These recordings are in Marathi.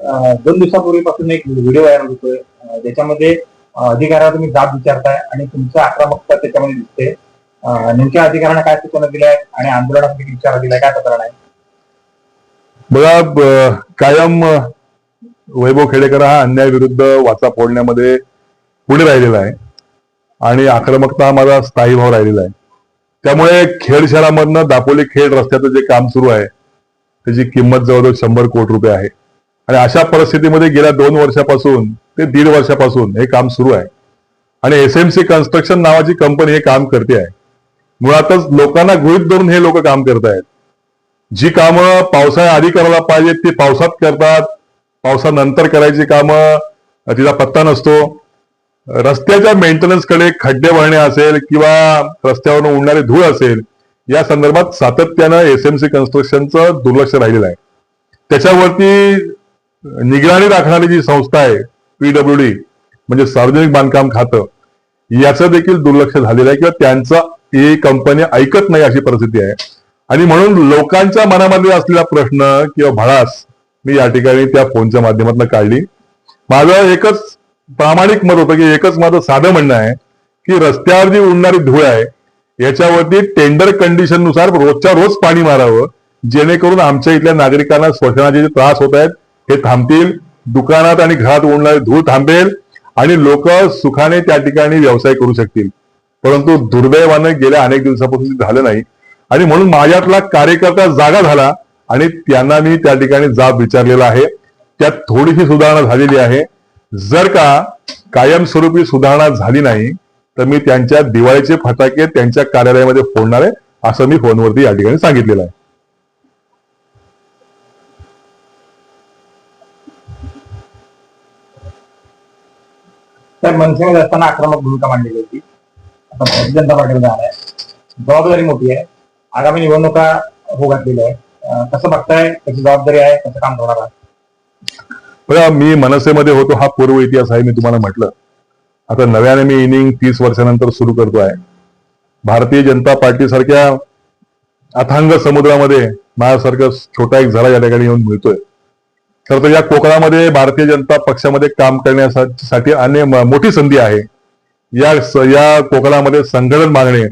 दोन दिवसापूर्वीपासून एक व्हिडिओ व्हायरल होतोय. ज्याच्यामध्ये अधिकाऱ्याला तुम्ही जाब विचारताय आणि तुमचं आक्रमकता त्याच्यामध्ये दिसते नेमक्या अधिकाऱ्यांना काय सूचना दिल्या आहेत आणि आंदोलनासाठी विचार दिलाय काय प्रकरण आहे? बघा कायम वैभव खेडेकर हा अन्याय विरुद्ध वाचा फोडण्यामध्ये पुढे राहिलेला आहे. आणि आक्रमकता हा माझा स्थायी भाव राहिलेला आहे. त्यामुळे खेड शहरामधनं दापोली खेड रस्त्याचं जे काम सुरू आहे त्याची किंमत जवळजवळ शंभर कोटी रुपये आहे. आणि अशा परिस्थितीमध्ये गेल्या दोन वर्षापासून ते दीड वर्षापासून हे काम सुरू आहे. आणि एस एम सी कन्स्ट्रक्शन नावाची कंपनी हे काम करते आहे. मुळातच लोकांना गृहित धरून हे लोक काम करत आहेत. जी कामं पावसाळ्या आधी करायला पाहिजेत ती पावसात करतात. पावसानंतर करायची कामं तिचा पत्ता नसतो. रस्त्याच्या मेंटेनन्सकडे खड्डे भरणे असेल किंवा रस्त्यावरून उडणारी धूळ असेल या संदर्भात सातत्यानं एस एम सी कन्स्ट्रक्शनचं दुर्लक्ष राहिलेलं आहे. त्याच्यावरती निगराणी राखणारी जी संस्था आहे पीडब्ल्यू डी म्हणजे सार्वजनिक बांधकाम खातं याचं देखील दुर्लक्ष झालेलं आहे किंवा त्यांचं ही कंपनी ऐकत नाही अशी परिस्थिती आहे. आणि म्हणून लोकांच्या मनामध्ये असलेला प्रश्न किंवा भळास मी या ठिकाणी त्या फोनच्या माध्यमातून काढली. माझं एकच प्रामाणिक मत होतं की एकच माझं साधं म्हणणं आहे की रस्त्यावर जी उडणारी धूळ आहे याच्यावरती टेंडर कंडिशननुसार रोजच्या रोज पाणी मारावं जेणेकरून आमच्या इथल्या नागरिकांना श्वसनाचे जे त्रास होत आहेत हे थांबतील दुकानात आणि घरात ओढणारे धूळ थांबेल आणि लोक सुखाने त्या ठिकाणी व्यवसाय करू शकतील. परंतु दुर्दैवानं गेल्या अनेक दिवसापासून झालं नाही. आणि म्हणून माझ्यातला कार्यकर्ता जागा झाला आणि त्यांना मी त्या ठिकाणी जाब विचारलेला आहे. त्यात थोडीशी सुधारणा झालेली आहे. जर का कायमस्वरूपी सुधारणा झाली नाही तर मी त्यांच्या दिवाळीचे फटाके त्यांच्या कार्यालयामध्ये फोडणार आहे असं मी फोनवरती या ठिकाणी सांगितलेलं आहे. तर मनसेमध्ये असताना आक्रमक भूमिका मांडलेली होती. आता भारतीय जनता पार्टीला आहे. जबाबदारी मोठी आहे. आगामी निवडणुका हो घातलेल्या आहे कसं बघताय? त्याची जबाबदारी आहे. कसं काम होणार आहे बघा मी मनसेमध्ये होतो. हा पूर्व इतिहास आहे मी तुम्हाला म्हटलं. आता नव्याने मी इनिंग तीस वर्षानंतर सुरू करतो आहे भारतीय जनता पार्टी सारख्या अथांग समुद्रामध्ये माझ्यासारखं छोटा एक झरा या ठिकाणी येऊन मिळतोय. खरं तर या कोकणामध्ये भारतीय जनता पक्षामध्ये काम करण्यासाठी अनेक मोठी संधी आहे. या या कोकणामध्ये संघटन मागणे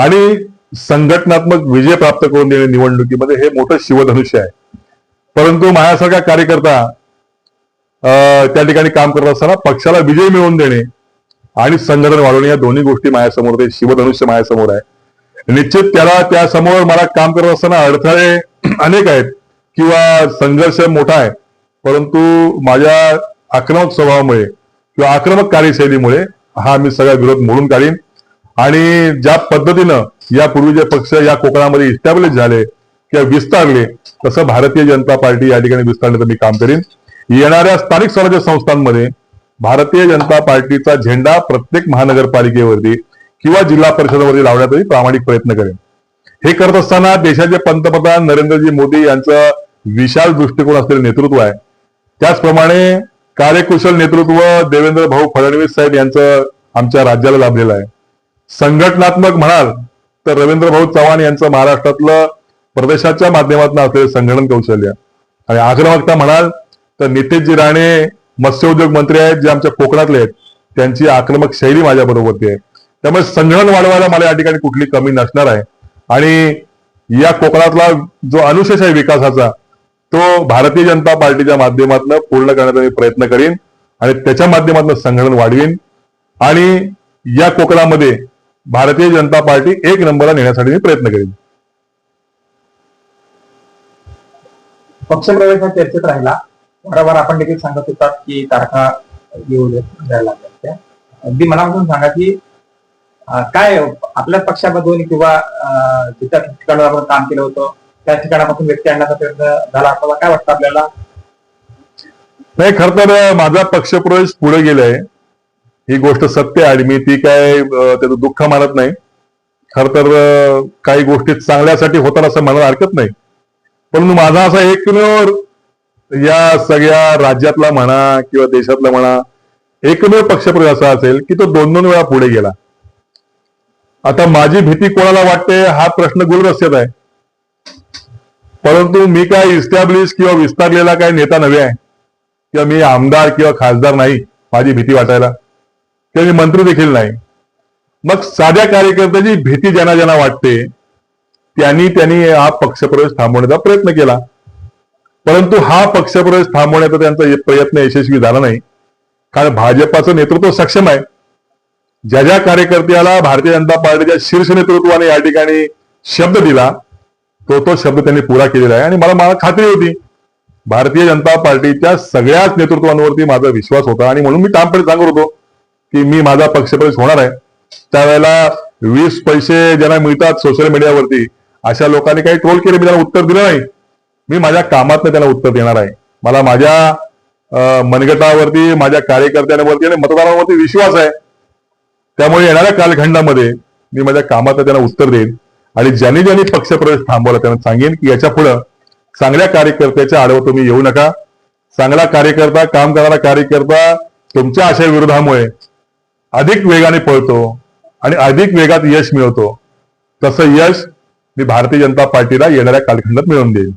आणि संघटनात्मक विजय प्राप्त करून देणे निवडणुकीमध्ये हे मोठं शिवधनुष्य आहे. परंतु माझ्यासारखा कार्यकर्ता त्या ठिकाणी काम करत असताना पक्षाला विजय मिळवून देणे आणि संघटन वाढवणे या दोन्ही गोष्टी माझ्यासमोर ते शिवधनुष्य माझ्यासमोर आहे. निश्चित त्याला त्या समोर मला काम करत असताना अडथळे अनेक आहेत. किंवा संघर्ष मोठा आहे. परंतु माझ्या आक्रमक स्वभावामुळे किंवा आक्रमक कार्यशैलीमुळे हा मी सगळा विरोध मोडून काढीन. आणि ज्या पद्धतीनं यापूर्वीचे पक्ष या कोकणामध्ये इस्टॅब्लिश झाले किंवा विस्तारले तसं भारतीय जनता पार्टी या ठिकाणी विस्तारण्याचं मी काम करीन. येणाऱ्या स्थानिक स्वराज्य संस्थांमध्ये भारतीय जनता पार्टीचा झेंडा प्रत्येक महानगरपालिकेवरती किंवा जिल्हा परिषदेवरती लावण्याचाही प्रामाणिक प्रयत्न करेन. हे करत असताना देशाचे पंतप्रधान नरेंद्रजी मोदी यांचं विशाल दृष्टिकोन असलेलं नेतृत्व आहे. त्याचप्रमाणे कार्यकुशल नेतृत्व देवेंद्र भाऊ फडणवीस साहेब यांचं आमच्या राज्याला लाभलेलं आहे. संघटनात्मक म्हणाल तर रवींद्र भाऊ चव्हाण यांचं महाराष्ट्रातलं प्रदेशाच्या माध्यमातून असलेलं संघटन कौशल्य. आणि आग्रवक्ता म्हणाल तर नितेशजी राणे मत्स्योद्योग मंत्री आहेत जे आमच्या कोकणातले आहेत. त्यांची आक्रमक शैली माझ्या बरोबरती आहे त्यामुळे संघटन वाढवायला मला या ठिकाणी कुठली कमी नसणार आहे. आणि या कोकणातला जो अनुशेष आहे विकासाचा तो भारतीय जनता पार्टीच्या माध्यमातून पूर्ण करण्याचा मी प्रयत्न करीन आणि त्याच्या माध्यमातून संघटन वाढवीन. आणि या कोकणामध्ये भारतीय जनता पार्टी एक नंबरला नेण्यासाठी मी प्रयत्न करीन. पक्षप्रवेश हा चर्चेत राहिला. वारंवार आपण देखील सांगत होतात की तारखा येऊ द्यायला अगदी मनापासून सांगा की काय आपल्या पक्षामधून किंवा अं, जिथं आपण काम केलं होतं? त्या ठिकाणापासून व्यक्ती आणण्याचा प्रयत्न झाला. आपल्याला काय वाटतं आपल्याला? नाही खर तर माझा पक्षप्रवेश पुढे गेलाय. ही गोष्ट सत्य आणि मी ती काय त्याचं दुःख मानत नाही. खर तर काही गोष्टी चांगल्यासाठी होतात असं म्हणायला हरकत नाही. परंतु माझा असा एकमेव या सगळ्या राज्यातला म्हणा किंवा देशातला म्हणा एकमेव पक्षप्रवेश असा असेल की तो दोन दोन वेळा पुढे गेला. आता माझी भीती कोणाला वाटते हा प्रश्न गुलरस्त्यात आहे. परंतु मी काय इस्टॅब्लिश किंवा विस्तारलेला काय नेता नव्हे आहे. किंवा मी आमदार किंवा खासदार नाही माझी भीती वाटायला. किंवा मी मंत्री देखील नाही. मग साध्या कार्यकर्त्याची भीती ज्यांना ज्यांना वाटते त्यांनी त्यांनी हा पक्षप्रवेश थांबवण्याचा प्रयत्न केला. परंतु हा पक्षप्रवेश थांबवण्याचा त्यांचा प्रयत्न यशस्वी झाला नाही. कारण भाजपाचं नेतृत्व सक्षम आहे. ज्या ज्या कार्यकर्त्याला भारतीय जनता पार्टीच्या शीर्ष नेतृत्वाने या ठिकाणी शब्द दिला तो तो शब्द त्यांनी पुरा केलेला आहे. आणि मला मला खात्री होती. भारतीय जनता पार्टीच्या सगळ्याच नेतृत्वांवरती माझा विश्वास होता. आणि म्हणून मी ठामपणे सांगत होतो की मी माझा पक्षप्रवेश होणार आहे. त्यावेळेला वीस पैसे ज्यांना मिळतात सोशल मीडियावरती अशा लोकांनी काही ट्रोल केले. मी त्यांना उत्तर दिलं नाही. मी माझ्या कामातनं त्यांना उत्तर देणार आहे. मला माझ्या मनगटावरती माझ्या कार्यकर्त्यांवरती आणि मतदारांवरती विश्वास आहे. त्यामुळे येणाऱ्या कालखंडामध्ये मी माझ्या कामात त्यांना उत्तर देईन. आणि ज्यांनी ज्यांनी पक्षप्रवेश थांबवला त्यांना सांगेन की याच्या पुढं चांगल्या कार्यकर्त्याच्या आडवं तुम्ही येऊ नका. चांगला कार्यकर्ता काम करणारा कार्यकर्ता तुमच्या अशा विरोधामुळे अधिक वेगाने पळतो आणि अधिक वेगात यश मिळवतो. तसं यश मी भारतीय जनता पार्टीला येणाऱ्या कालखंडात मिळवून देईन.